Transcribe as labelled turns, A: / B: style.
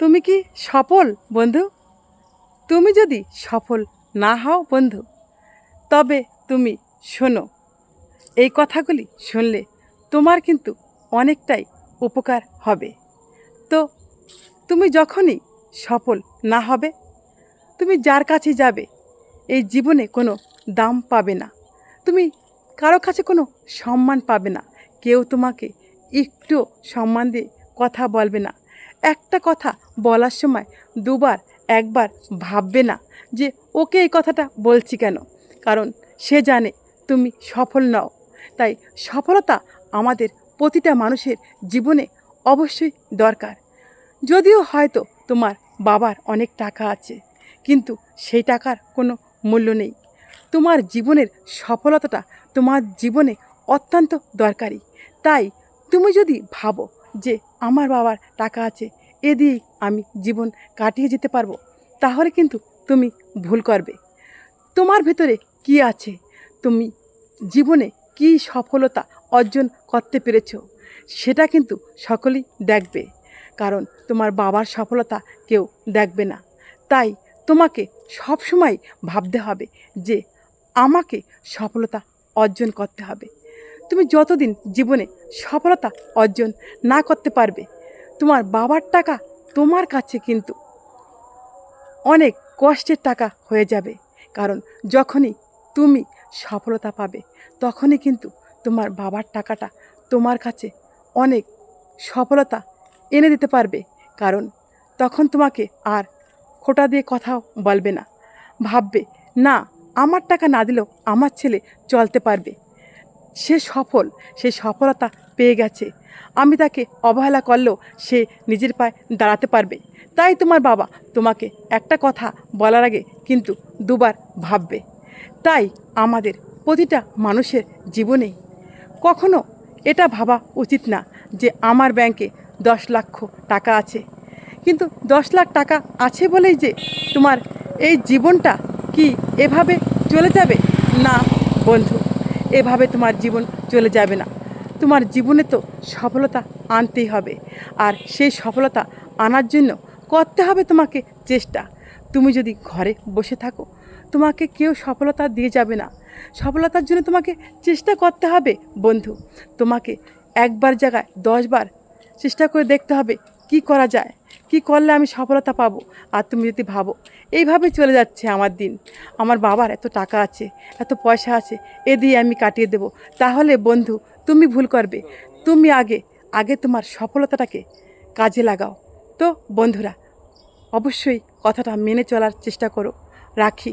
A: তুমি কি সফল, বন্ধু? তুমি যদি সফল না হও, বন্ধু, তবে তুমি শোনো, এই কথাগুলি শুনলে তোমার কিন্তু অনেকটাই উপকার হবে। তো তুমি যখনই সফল না হবে, তুমি যার কাছে যাবে, এই জীবনে কোনো দাম পাবে না। তুমি কারও কাছে কোনো সম্মান পাবে না। কেউ তোমাকে একটু সম্মান দিয়ে কথা বলবে না। একটা কথা বলার সময় দুবার, একবার ভাববে না যে ওকে এই কথাটা বলছি কেন। কারণ সে জানে তুমি সফল নও। তাই সফলতা আমাদের প্রতিটা মানুষের জীবনে অবশ্যই দরকার। যদিও হয়তো তোমার বাবার অনেক টাকা আছে, কিন্তু সেই টাকার কোনো মূল্য নেই। তোমার জীবনের সফলতাটা তোমার জীবনে অত্যন্ত দরকারি। তাই তুমি যদি ভাবো যে আমার বাবার টাকা আছে, এ দিয়েই আমি জীবন কাটিয়ে যেতে পারব। তাহলে কিন্তু তুমি ভুল করবে। তোমার ভেতরে কি আছে? তুমি জীবনে কি সফলতা অর্জন করতে পেরেছ? সেটা কিন্তু সকলেই দেখবে। কারণ তোমার বাবার সফলতা কেউ দেখবে না। তাই তোমাকে সবসময় ভাবতে হবে যে আমাকে সফলতা অর্জন করতে হবে। তুমি যতদিন জীবনে সফলতা অর্জন না করতে পারবে, তোমার বাবার টাকা তোমার কাছে কিন্তু অনেক কষ্টের টাকা হয়ে যাবে। কারণ যখনই তুমি সফলতা পাবে, তখনই কিন্তু তোমার বাবার টাকাটা তোমার কাছে অনেক সফলতা এনে দিতে পারবে। কারণ তখন তোমাকে আর খোটা দিয়ে কথাও বলবে না। ভাববে, না, আমার টাকা না দিলেও আমার ছেলে চলতে পারবে। সে সফল, সে সফলতা পেয়ে গেছে। আমি তাকে অবহেলা করলেও সে নিজের পায়ে দাঁড়াতে পারবে। তাই তোমার বাবা তোমাকে একটা কথা বলার আগে কিন্তু দুবার ভাববে। তাই আমাদের প্রতিটা মানুষের জীবনেই কখনো এটা ভাবা উচিত না যে আমার ব্যাংকে দশ লক্ষ টাকা আছে। কিন্তু দশ লাখ টাকা আছে বলেই যে তোমার এই জীবনটা কি এভাবে চলে যাবে? না, বন্ধু। এভাবে তোমার জীবন চলে যাবে না। তোমার জীবনে তো সফলতা আনতেই হবে। আর সেই সফলতা আনার জন্য করতে হবে তোমাকে চেষ্টা। তুমি যদি ঘরে বসে থাকো, তোমাকে কেউ সফলতা দিয়ে যাবে না। সফলতার জন্য তোমাকে চেষ্টা করতে হবে, বন্ধু। তোমাকে একবার জায়গায় দশবার চেষ্টা করে দেখতে হবে কি করা যায়? কি করলে আমি সফলতা পাবো? আর তুমি যদি ভাবো এইভাবে চলে যাচ্ছে আমার দিন। আমার বাবার এত টাকা আছে, এত পয়সা আছে, এ দিয়ে আমি কাটিয়ে দেবো। তাহলে বন্ধু, তুমি ভুল করবে। তুমি আগে আগে তোমার সফলতাটাকে কাজে লাগাও। তো বন্ধুরা, অবশ্যই কথাটা মেনে চলার চেষ্টা করো। রাখি।